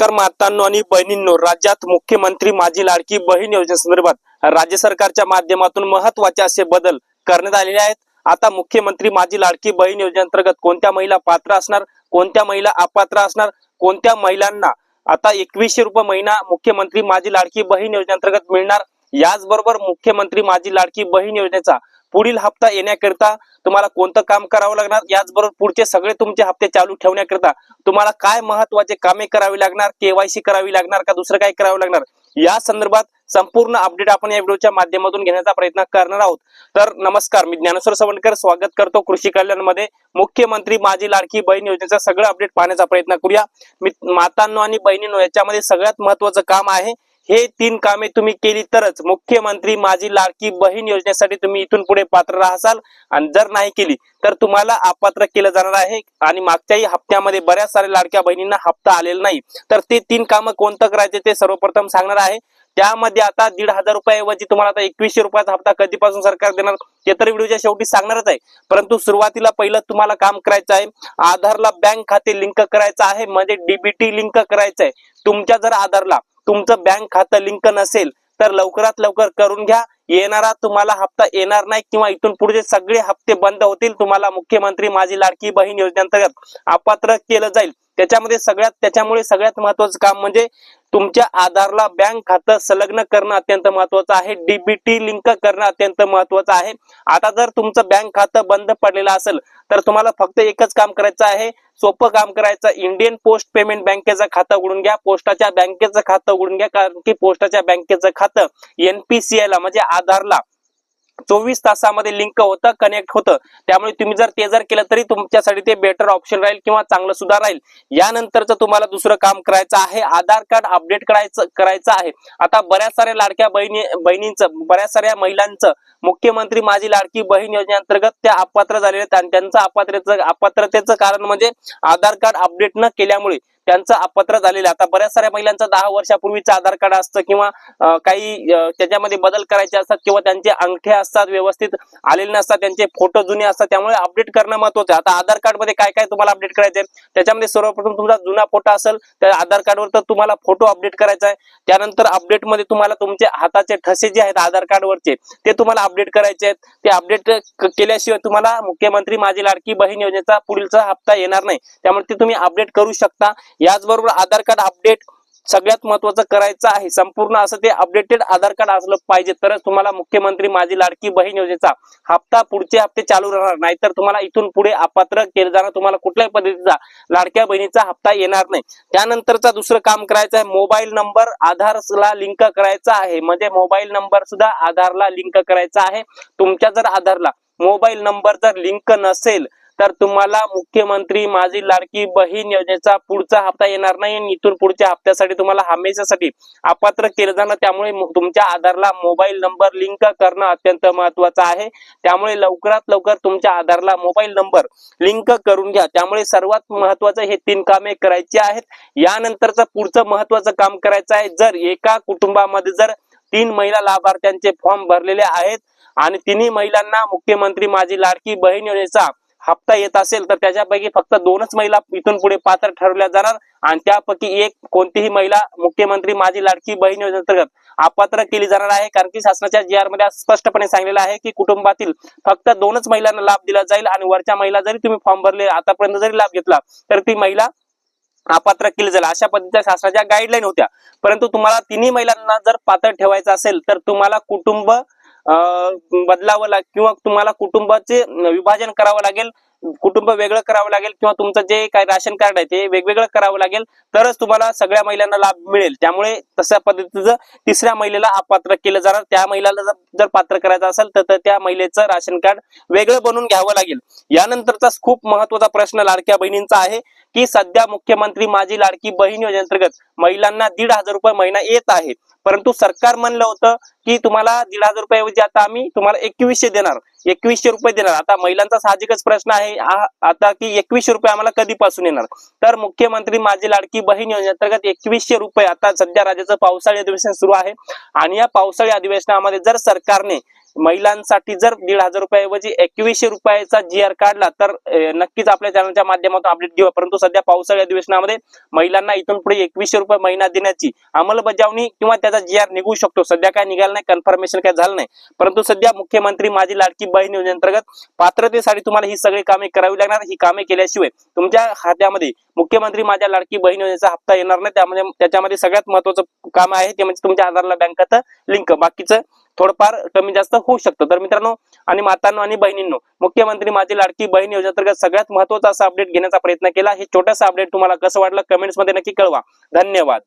नमस्कार मातांनो आणि बहिणींनो. राज्यात मुख्यमंत्री माझी लाडकी बहीण योजनेसंदर्भात राज्य सरकारच्या माध्यमातून महत्त्वाचे असे बदल करण्यात आलेले आहेत. आता मुख्यमंत्री माझी लाडकी बहीण योजनेअंतर्गत कोणत्या महिला पात्र असणार कोणत्या महिला अपात्र असणार कोणत्या महिलांना आता एकवीसशे रुपये महिना मुख्यमंत्री माझी लाडकी बहीण योजनेअंतर्गत मिळणार? याचबरोबर मुख्यमंत्री माझी लाडकी बहीण योजनेचा पुढील हप्ता येण्याकरिता तुम्हाला कोणतं काम करावं लागणार? याचबरोबर पुढचे सगळे तुमचे हप्ते चालू ठेवण्याकरिता तुम्हाला काय महत्त्वाचे कामे करावी लागणार? केवायसी करावी लागणार का दुसरं काय करावं लागणार? या संदर्भात संपूर्ण अपडेट आपण या व्हिडिओच्या माध्यमातून घेण्याचा प्रयत्न करणार आहोत. तर नमस्कार मी ज्ञानेश्वर सवणकर स्वागत करतो कृषी कल्याणमध्ये. मुख्यमंत्री माझी लाडकी बहीण योजनेचा सगळं अपडेट पाहण्याचा प्रयत्न करूया. मी मातांनो आणि बहिणींनो याच्यामध्ये सगळ्यात महत्वाचं काम आहे हे तीन कामे तुम्ही केली तरच मुख्यमंत्री माझी लाडकी बहीण योजनेसाठी तुम्ही इथून पुढे पात्र राहसाल. आणि जर नाही केली तर तुम्हाला अपात्र केलं जाणार आहे. आणि मागच्याही हप्त्यामध्ये बऱ्याच साऱ्या लाडक्या बहिणींना हप्ता आलेला नाही. तर ते तीन कामं कोणतं करायचे ते सर्वप्रथम सांगणार आहे. त्यामध्ये आता दीड हजार रुपयाऐवजी तुम्हाला आता एकवीसशे रुपयाचा हप्ता कधीपासून सरकार देणार ते तर व्हिडिओच्या शेवटी सांगणारच आहे. परंतु सुरुवातीला पहिलं तुम्हाला काम करायचं आहे. आधारला बँक खाते लिंक करायचं आहे. म्हणजे डीबीटी लिंक करायचं आहे. तुमच्या जर आधारला तुमचं बँक खातं लिंक नसेल तर लवकरात लवकर करून घ्या. येणारा तुम्हाला हप्ता येणार नाही किंवा इथून पुढचे सगळे हप्ते बंद होतील. तुम्हाला मुख्यमंत्री माझी लाडकी बहीण योजनेअंतर्गत अपात्र केलं जाईल. त्याच्यामध्ये सगळ्यात त्याच्यामुळे सगळ्यात महत्वाचं काम म्हणजे तुमच्या आधारला बँक खातं संलग्न करणं अत्यंत महत्वाचं आहे. डीबीटी लिंक करणं अत्यंत महत्वाचं आहे. आता जर तुमचं बँक खातं बंद पडलेलं असेल तर तुम्हाला फक्त एकच काम करायचं आहे. सोपं काम करायचं इंडियन पोस्ट पेमेंट बँकेचं खातं उघडून घ्या. पोस्टाच्या बँकेचं खातं उघडून घ्या. कारण की पोस्टाच्या बँकेचं खातं एनपीसीआय ला म्हणजे आधारला चोवीस तासामध्ये लिंक होतं कनेक्ट होतं. त्यामुळे तुम्ही जर ते जर केलं तरी तुमच्यासाठी ते बेटर ऑप्शन राहील किंवा चांगलं सुद्धा राहील. यानंतरचं तुम्हाला दुसरं काम करायचं आहे. आधार कार्ड अपडेट करायचं करायचं आहे. आता बऱ्याच साऱ्या लाडक्या बहिणी बहिणींचं बऱ्याच साऱ्या महिलांचं मुख्यमंत्री माझी लाडकी बहीण योजनेअंतर्गत त्या अपात्र झालेल्या आहेत. आणि त्यांचं अपात्रतेचं अपात्रतेचं कारण म्हणजे आधार कार्ड अपडेट न केल्यामुळे त्यांचं अपात्र झालेलं आता बऱ्याच साऱ्या महिलांचं दहा वर्षापूर्वीचं आधार कार्ड असतं किंवा काही त्याच्यामध्ये बदल करायचे असतात किंवा त्यांचे अंगठे असतात व्यवस्थित आलेले नसतात त्यांचे फोटो जुने असतात त्यामुळे अपडेट करणं महत्वाचं आता आधार कार्डमध्ये काय काय तुम्हाला अपडेट करायचंय? त्याच्यामध्ये सर्वप्रथम तुमचा जुना फोटो असेल त्या आधार कार्डवर तर तुम्हाला फोटो अपडेट करायचा आहे. त्यानंतर अपडेटमध्ये तुम्हाला तुमचे हाताचे ठसे जे आहेत आधार कार्डवरचे ते तुम्हाला अपडेट करायचे आहेत. ते अपडेट केल्याशिवाय तुम्हाला मुख्यमंत्री माझी लाडकी बहीण योजनेचा पुढीलचा हप्ता येणार नाही. त्यामुळे ते तुम्ही अपडेट करू शकता. याचबरोबर आधार कार्ड अपडेट सगळ्यात महत्वाचं करायचं आहे. संपूर्ण असं ते अपडेटेड आधार कार्ड असलं पाहिजे. तरच तुम्हाला मुख्यमंत्री माझी लाडकी बहीण योजनेचा हप्ता पुढचे हप्ते चालू राहणार. नाहीतर तुम्हाला इथून पुढे अपात्र केलं जाणार. तुम्हाला कुठल्याही पद्धतीचा लाडक्या बहिणीचा हप्ता येणार नाही. त्यानंतरचा दुसरं काम करायचं आहे. मोबाईल नंबर आधारला लिंक करायचा आहे. म्हणजे मोबाईल नंबर सुद्धा आधारला लिंक करायचा आहे. तुमच्या जर आधारला मोबाईल नंबर जर लिंक नसेल तर तुम्हाला मुख्यमंत्री माझी लाडकी बहीण योजनेचा पुढचा हप्ता येणार नाही आणि इथून पुढच्या हप्त्यासाठी तुम्हाला हमेशासाठी अपात्र केलं जाणार. त्यामुळे तुमच्या आधारला मोबाईल नंबर लिंक करणं अत्यंत महत्वाचं आहे. त्यामुळे लवकरात लवकर तुमच्या आधारला मोबाईल नंबर लिंक करून घ्या. त्यामुळे सर्वात महत्वाचं हे तीन कामे करायची आहेत. यानंतरचं पुढचं महत्वाचं काम करायचं आहे. जर एका कुटुंबामध्ये जर तीन महिला लाभार्थ्यांचे फॉर्म भरलेले आहेत आणि तिन्ही महिलांना मुख्यमंत्री माझी लाडकी बहीण योजनेचा हप्ता येत असेल तर त्याच्यापैकी फक्त दोनच महिला इथून पुढे पात्र ठरवल्या जाणार. आणि त्यापैकी एक कोणतीही महिला मुख्यमंत्री माझी लाडकी बहीण योजनेअंतर्गत अपात्र केली जाणार आहे. कारण की शासनाच्या जी आरमध्ये स्पष्टपणे सांगलेलं आहे की कुटुंबातील फक्त दोनच महिलांना लाभ दिला जाईल आणि वरच्या महिला जरी तुम्ही फॉर्म भरले आतापर्यंत जरी लाभ घेतला तर ती महिला अपात्र केली जाईल. अशा पद्धतीच्या शासनाच्या गाईडलाईन होत्या. परंतु तुम्हाला तिन्ही महिलांना जर पात्र ठेवायचं असेल तर तुम्हाला कुटुंब बदलावं लाग किंवा तुम्हाला कुटुंबाचे विभाजन करावं लागेल कुटुंब वेगळं करावं लागेल किंवा तुमचं जे काय राशन कार्ड आहे ते वेगवेगळं करावं लागेल तरच तुम्हाला सगळ्या महिलांना लाभ मिळेल. त्यामुळे तशा पद्धतीचं तिसऱ्या महिलेला अपात्र केलं जाणार. त्या महिलाला जर पात्र करायचं असेल तर तर त्या महिलेचं राशन कार्ड वेगळं बनवून घ्यावं लागेल. यानंतरचा खूप महत्त्वाचा प्रश्न लाडक्या बहिणींचा आहे की सध्या मुख्यमंत्री माझी लाडकी बहीण योजनेअंतर्गत महिलांना दीड हजार रुपये महिना येत आहे. परंतु सरकार म्हणलं होतं की तुम्हाला दीड हजार रुपयाऐवजी आता आम्ही तुम्हाला एकवीसशे देणार. एकवीसशे रुपये देणार. आता महिलांचा साहजिकच प्रश्न आहे. आता की एकवीसशे रुपये आम्हाला कधीपासून येणार? तर मुख्यमंत्री माझी लाडकी बहीण योजनेअंतर्गत एकवीसशे रुपये आता सध्या राज्याचं पावसाळी अधिवेशन सुरू आहे. आणि या पावसाळी अधिवेशनामध्ये जर सरकारने महिलांसाठी जर दीड हजार रुपयाऐवजी एकवीसशे रुपयाचा जी आर काढला तर नक्कीच आपल्या चॅनलच्या माध्यमातून अपडेट घेऊ. परंतु सध्या पावसाळी अधिवेशनामध्ये महिलांना इथून पुढे एकवीसशे रुपये महिना देण्याची अंमलबजावणी किंवा त्याचा जी आर निघू शकतो. सध्या काय निघालं नाही कन्फर्मेशन काय झालं नाही. परंतु सध्या मुख्यमंत्री माझी लाडकी बहीण योजनेअंतर्गत पात्रतेसाठी तुम्हाला ही सगळी कामे करावी लागणार. ही कामे केल्याशिवाय तुमच्या खात्यामध्ये मुख्यमंत्री माझ्या लाडकी बहीण योजनेचा हप्ता येणार नाही. त्यामध्ये त्याच्यामध्ये सगळ्यात महत्वाचं काम आहे ते म्हणजे तुमच्या आधारला बँकात लिंक बाकीचं थोडंफार कमी जास्त होऊ शकतं. तर मित्रांनो आणि मातांनो आणि बहिणींनो मुख्यमंत्री माझी लाडकी बहीण योजनेअंतर्गत सगळ्यात महत्त्वाचा असा अपडेट घेण्याचा प्रयत्न केला. हे छोटासा अपडेट तुम्हाला कसं वाटलं कमेंट्समध्ये नक्की कळवा. धन्यवाद.